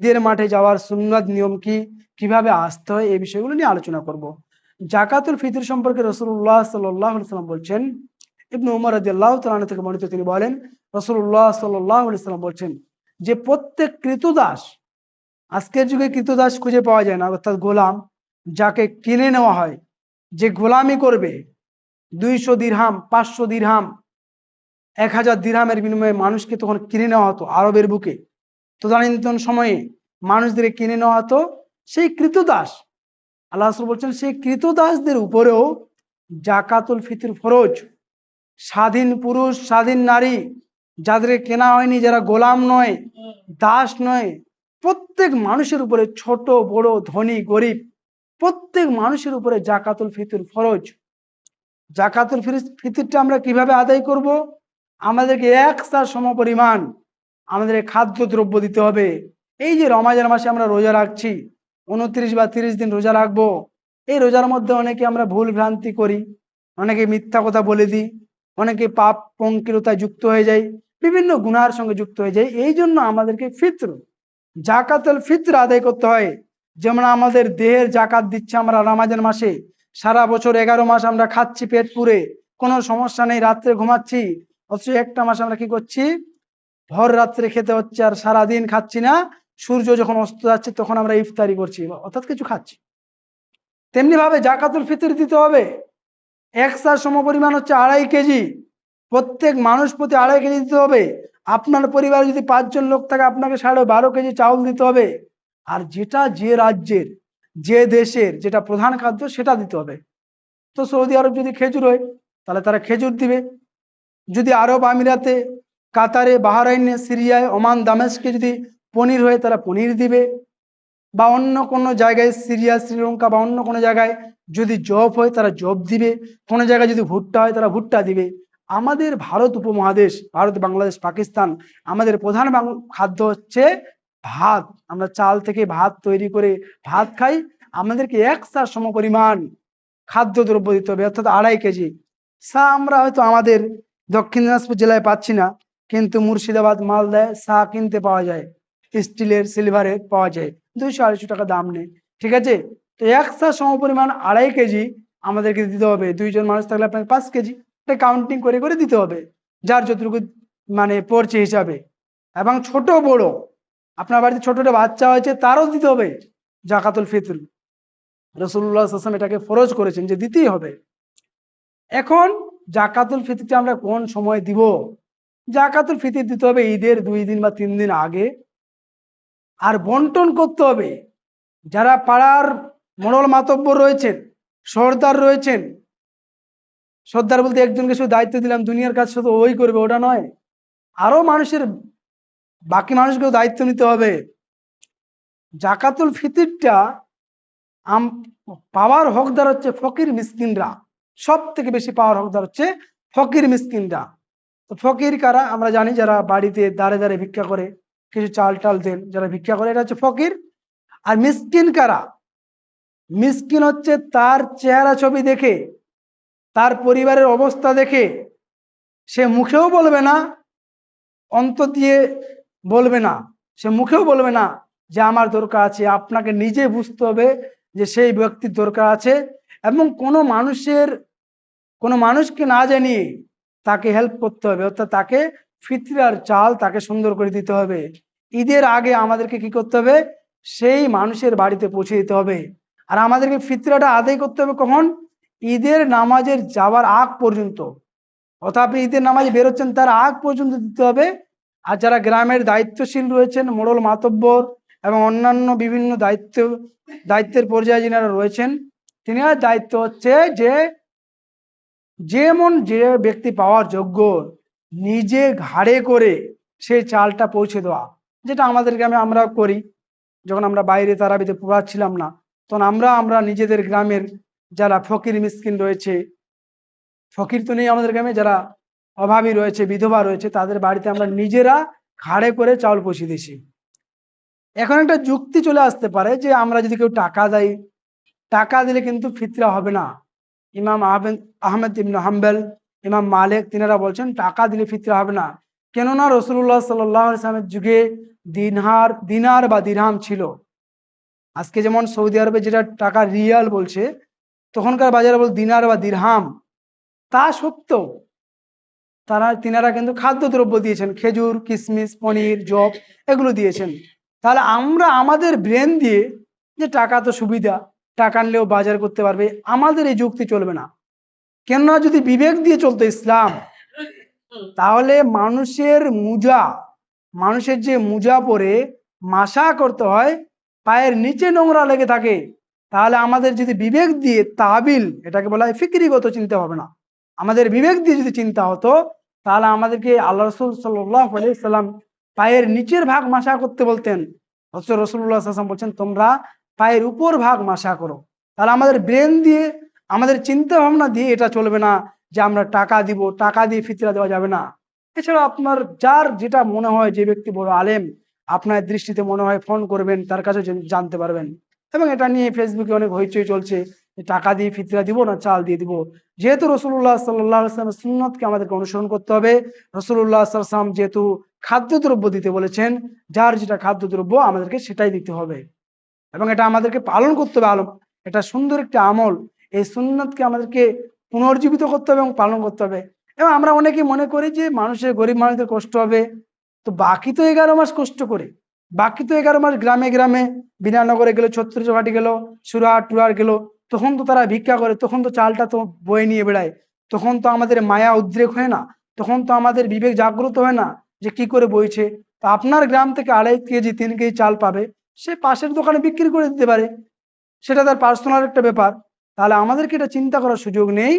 ঈদের মাঠে যাওয়ার সুন্নাত নিয়ম কি? কীভাবে আসতে হয়? এই বিষয়গুলো নিয়ে আলোচনা করব। জাকাতুল ফিতর সম্পর্কে রসুল্লাহ সাল্লাম বলছেন, ইবনু উমর রাদিয়াল্লাহ তাআলা থেকে বর্ণিত তিনি বলেন রসুল্লাহ সাল্লাম বলছেন, যে প্রত্যেক কৃতদাস, আজকের যুগে কৃতদাস খুঁজে পাওয়া যায় না, অর্থাৎ গোলাম, যাকে কিনে নেওয়া হয়, যে গোলামি করবে, দুইশো দিরহাম, পাঁচশো দিরহাম, এক হাজার দিরহামের বিনিময়ে মানুষকে তখন কিনে নেওয়া হতো আরবের বুকে। তদানীন্তন সময়ে মানুষদের কিনে নেওয়া হতো? সেই কৃতদাস। আল্লাহ বলছেন, সেই কৃতদাসদের উপরেও জাকাতুল ফিতির ফরজ। স্বাধীন পুরুষ, স্বাধীন নারী, যাদের কেনা হয়নি, যারা গোলাম নয়, দাস নয়, প্রত্যেক মানুষের উপরে ছোট, বড়, ধনী, গরিব, প্রত্যেক মানুষের উপরে জাকাতুল ফিতর ফরজ। জাকাতুল ফিতরটা আমরা কীভাবে আদায় করব? আমাদেরকে এক সার সমপরিমাণ আমাদের খাদ্য দ্রব্য দিতে হবে। এই যে রমাজান মাসে আমরা রোজা রাখছি, উনত্রিশ বা তিরিশ দিন রোজা রাখব, এই রোজার মধ্যে অনেকে আমরা ভুল ভ্রান্তি করি, অনেকে মিথ্যা কথা বলে দিই, অনেকে পাপ পঙ্কিলতায় যুক্ত হয়ে যায় বিভিন্ন গুনার সঙ্গে যুক্ত হয়ে যায় এই জন্য আমাদেরকে ফিত্র, জাকাতল ফিত্র আদায় করতে হয়। যেমন আমাদের দেহের জাকাত দিচ্ছে আমরা রমাজান মাসে, সারা বছর এগারো মাস আমরা খাচ্ছি পেট পুরে কোনো সমস্যা নেই, রাত্রে ঘুমাচ্ছি, অথচ একটা মাস আমরা কি করছি? ভর রাত্রে খেতে হচ্ছে আর সারা দিন খাচ্ছি না। সূর্য যখন অস্ত যাচ্ছে তখন আমরা ইফতারি করছি, অর্থাৎ কিছু খাচ্ছি। তেমনি ভাবে জাকাতুল ফিতর দিতে হবে। এক সার সমপরিমাণ হচ্ছে আড়াই কেজি। প্রত্যেক মানুষ প্রতি আড়াই কেজি দিতে হবে। আপনার পরিবারে যদি পাঁচজন লোক থাকে, আপনাকে সাড়ে বারো কেজি চাউল দিতে হবে। আর যেটা যে রাজ্যের, যে দেশের যেটা প্রধান খাদ্য সেটা দিতে হবে। তো সৌদি আরব যদি খেজুর হয়, তাহলে তারা খেজুর দিবে। যদি আরব আমিরাতে কাতারে, বাহারাইনে, সিরিয়ায়, ওমান, দামেস্কে যদি পনির হয় তারা পনির দিবে বা অন্য কোনো জায়গায় সিরিয়া, শ্রীলঙ্কা বা অন্য কোনো জায়গায় যদি জব হয় তারা জব দিবে। কোনো জায়গায় যদি ভুট্টা হয় তারা ভুট্টা দিবে। আমাদের ভারত উপমহাদেশ, ভারত, বাংলাদেশ, পাকিস্তান, আমাদের প্রধান খাদ্য হচ্ছে ভাত। আমরা চাল থেকে ভাত তৈরি করে ভাত খাই। আমাদেরকে এক সার সমপরিমাণ খাদ্য দ্রব্য দিতে হবে, অর্থাৎ আড়াই কেজি। সা আমরা হয়তো আমাদের দক্ষিণ দিনাজপুর জেলায় পাচ্ছি না। কিন্তু মুর্শিদাবাদ মালদায় চা কিনতে পাওয়া যায়, স্টিলের সিলভারের পাওয়া যায়। দুইশো আড়াইশো টাকা দাম নেই ঠিক আছে? তো এক সা সমপরিমাণ আড়াই কেজি আমাদেরকে দিতে হবে। দুইজন মানুষ থাকলে আপনাকে পাঁচ কেজি। এটা কাউন্টিং করে করে দিতে হবে, যার যতটুকু মানে পড়ছে হিসাবে। এবং ছোট বড়, আপনার বাড়িতে ছোট ছোট বাচ্চা হয়েছে, তারও দিতে হবে, জাকাতুল ফিতর। রসুল্লাহ আসলাম এটাকে ফরজ করেছেন যে দিতেই হবে। এখন জাকাতুল ফিতরটা আমরা কোন সময় দিব? জাকাতুল ফিতির দিতে হবে ঈদের দুই দিন বা তিন দিন আগে। আর বন্টন করতে হবে। যারা পাড়ার মোড়ল মাতব্য রয়েছেন, সর্দার রয়েছেন, সর্দার বলতে একজনকে শুধু দায়িত্ব দিলাম, দুনিয়ার কাজ শুধু ওই করবে, ওটা নয়। আরও মানুষের, বাকি মানুষকেও দায়িত্ব নিতে হবে। জাকাতুল ফিতিরটা আম, পাওয়ার হকদার হচ্ছে ফকির মিসকিনরা। সব থেকে বেশি পাওয়ার হকদার হচ্ছে ফকির মিসকিনরা। তো ফকির কারা? আমরা জানি যারা বাড়িতে দাঁড়ে দাঁড়ে ভিক্ষা করে, কিছু চাল টাল দেন, যারা ভিক্ষা করে, এটা হচ্ছে ফকির। আর মিসকিন কারা? মিসকিন হচ্ছে তার চেহারা ছবি দেখে, তার পরিবারের অবস্থা দেখে, সে মুখেও বলবে না, অন্তর দিয়ে বলবে না, সে মুখেও বলবে না যে আমার দরকার আছে। আপনাকে নিজে বুঝতে হবে যে সেই ব্যক্তির দরকার আছে। এবং কোনো মানুষের, কোনো মানুষকে না জানিয়ে তাকে হেল্প করতে হবে। অর্থাৎ তাকে ফিতরার চাল তাকে সুন্দর করে দিতে হবে। ঈদের আগে আমাদেরকে কি করতে হবে? সেই মানুষের বাড়িতে পৌঁছে দিতে হবে। আর আমাদেরকে ফিতরাটা আদায় করতে হবে কখন? ঈদের নামাজের যাওয়ার আগ পর্যন্ত। অর্থাৎ আপনি ঈদের নামাজে বেরোচ্ছেন তার আগ পর্যন্ত দিতে হবে। আর যারা গ্রামের দায়িত্বশীল রয়েছেন, মোড়ল মাতব্বর এবং অন্যান্য বিভিন্ন দায়িত্ব, দায়িত্বের পর্যায়ে যিনারা রয়েছেন তিনার দায়িত্ব হচ্ছে যে যেমন যে ব্যক্তি পাওয়ার যোগ্য, নিজে ঘাড়ে করে সেই চালটা পৌঁছে দেওয়া, যেটা আমাদের গ্রামে আমরা করি। যখন আমরা বাইরে তারাবিতে পড়াচ্ছিলাম না, তখন আমরা আমরা নিজেদের গ্রামের যারা ফকির মিসকিন রয়েছে, ফকির তো নেই আমাদের গ্রামে, যারা অভাবী রয়েছে, বিধবা রয়েছে, তাদের বাড়িতে আমরা নিজেরা ঘাড়ে করে চাউল পৌঁছে দিছি এখন একটা যুক্তি চলে আসতে পারে যে আমরা যদি কেউ টাকা দেয় টাকা দিলে কিন্তু ফিতরা হবে না। ইমাম আহমেদ আহমেদ ইবনে হাম্বেল, ইমাম মালিক, তিনারা বলছেন, টাকা দিলে ফিতরা হবে না। কেননা রসুল্লাহ সাল্লাহ ইসলামের যুগে দিনহার, দিনার বা দিরহাম ছিল। আজকে যেমন সৌদি আরবে যেটা টাকা রিয়াল বলছে, তখনকার বাজারে বল দিনার বা দিরহাম, তা সত্ত্বেও তারা, তিনারা কিন্তু খাদ্যদ্রব্য দিয়েছেন। খেজুর কিশমিশ পনির জব এগুলো দিয়েছেন। তাহলে আমরা, আমাদের ব্রেন দিয়ে যে টাকা তো সুবিধা টাকা আনলেও বাজার করতে পারবে। আমাদের এই যুক্তি চলবে না। কেননা যদি বিবেক দিয়ে চলতো ইসলাম, তাহলে মানুষের মুজা, মানুষের যে মুজা পরে মাসা করতে হয়, পায়ের নিচে নোংরা লেগে থাকে, তাহলে আমাদের যদি বিবেক দিয়ে তাবিল এটাকে বলা হয় ফিক্রিগত চিন্তা হবে না আমাদের বিবেক দিয়ে যদি চিন্তা হতো, তাহলে আমাদেরকে আল্লাহ রসুল সাল্লাম পায়ের নিচের ভাগ মাসা করতে বলতেন। অথচ রসুল্লাহ আসলাম বলছেন, তোমরা পায়ের উপর ভাগ মাসা করো। তাহলে আমাদের ব্রেন দিয়ে, আমাদের চিন্তা ভাবনা দিয়ে এটা চলবে না যে আমরা টাকা দিব, টাকা দিয়ে ফিতরা দেওয়া যাবে না। এছাড়া আপনার যার যেটা মনে হয় যে ব্যক্তি বড় আলেম, আপনার দৃষ্টিতে মনে হয় ফোন করবেন, তার কাছে জানতে পারবেন। এবং এটা নিয়ে ফেসবুকে অনেক হইচই চলছে টাকা দিয়ে ফিতরা দিব না, চাল দিয়ে দিব। যেহেতু রসুল্লাহ সাল্লামের সুন্নতকে আমাদেরকে অনুসরণ করতে হবে রসুল্লাহ সাল্লাম যেহেতু খাদ্যদ্রব্য দিতে বলেছেন, যার যেটা খাদ্যদ্রব্য আমাদেরকে সেটাই দিতে হবে। এবং এটা আমাদেরকে পালন করতে হবে আলম এটা সুন্দর একটা আমল। এই সুন্নতকে আমাদেরকে পুনর্জীবিত করতে হবে এবং পালন করতে হবে। এবং আমরা অনেকে মনে করি যে মানুষের, গরিব মানুষদের কষ্ট হবে। তো বাকি তো এগারো মাস কষ্ট করে। বাকি তো এগারো মাস গ্রামে গ্রামে বিনানগরে গেল, ছত্রিশঘাটি গেলো, সুরাট টুরার গেলো, তখন তো তারা ভিক্ষা করে, তখন তো চালটা তো বয়ে নিয়ে বেড়ায়। তখন তো আমাদের মায়া উদ্রেক হয় না। তখন তো আমাদের বিবেক জাগ্রত হয় না যে কি করে বইছে। তো আপনার গ্রাম থেকে আড়াই কেজি, তিন কেজি চাল পাবে। সে পাশের দোকানে বিক্রি করে দিতে পারে। সেটা তার পার্সোনাল একটা ব্যাপার। তাহলে আমাদেরকে এটা চিন্তা করার সুযোগ নেই।